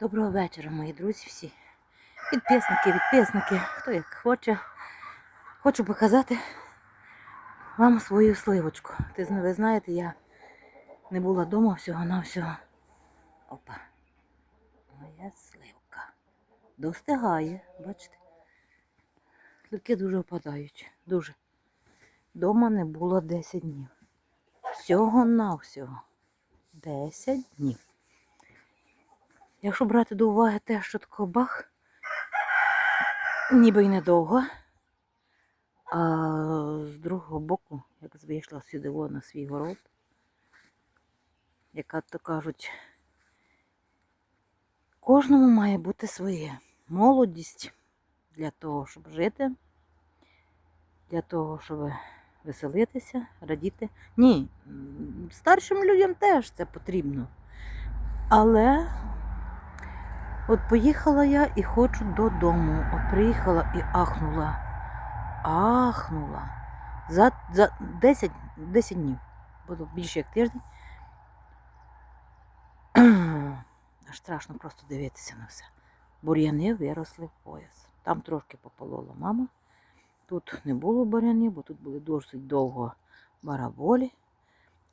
Доброго вечора, мої друзі всі. Підписники, відписники, хто як хоче. Хочу показати вам свою сливочку. Ти ви знаєте, я не була вдома всього-навсього. Опа. Моя сливка. Достигає, бачите? Сливки дуже впадають. Дуже. Дома не було 10 днів. Всього-навсього. 10 днів. Якщо брати до уваги те, що тако ніби й недовго, а з другого боку, як вийшла сюди на свій город, яка то кажуть, кожному має бути своє молодість для того, щоб жити, для того, щоб веселитися, радіти. Ні, старшим людям теж це потрібно. Але От поїхала я і хочу додому. От приїхала і ахнула. Ахнула. За, за 10, 10 днів. Було більше як тиждень. Аж страшно просто дивитися на все. Бур'яни виросли в пояс. Там трошки пополола мама. Тут не було бур'янів, бо тут були досить довго бараболі.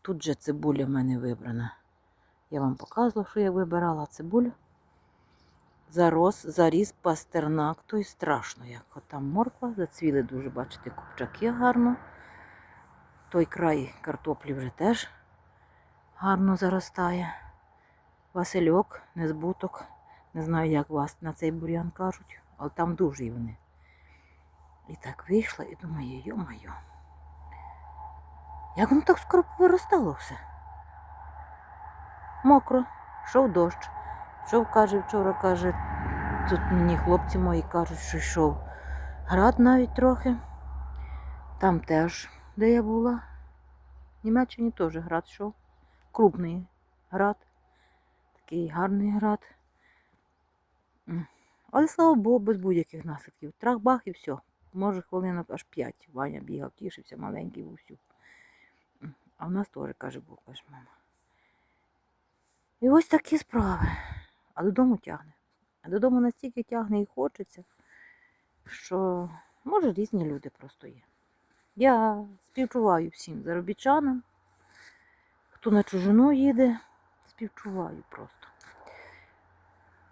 Тут же цибуля в мене вибрана. Я вам показувала, що я вибирала цибулю зарос, заріс пастернак, то й страшно, як от там морква, зацвіли дуже, бачите, купчаки гарно. Той край картоплі вже теж гарно заростає. Васильок, незбуток. Не знаю, як вас на цей бур'ян кажуть, але там дуже вони. І так вийшла і думаю, йо-моє, як воно так скоро виростало все? Мокро, йшов дощ. Йшов, каже, вчора каже, тут мені хлопці мої кажуть, що йшов град навіть трохи. Там теж, де я була. В Німеччині теж град йшов. Крупний град. Такий гарний град. Але слава Богу, без будь-яких наслідків. Трах-бах і все. Може, хвилинок аж п'ять. Ваня бігав, тішився, маленький вовсю. М. А в нас теж, каже Бог, каже мама. І ось такі справи. А додому тягне. А додому настільки тягне і хочеться, що може різні люди просто є. Я співчуваю всім заробітчанам, хто на чужину їде, співчуваю просто.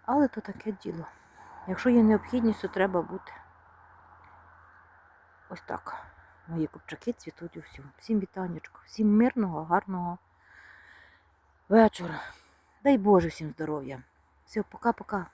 Але то таке діло. Якщо є необхідність, то треба бути. Ось так. Мої купчаки цвітуть усю. Всім вітаннячко, всім мирного, гарного вечора. Дай Боже всім здоров'я. Все, пока-пока.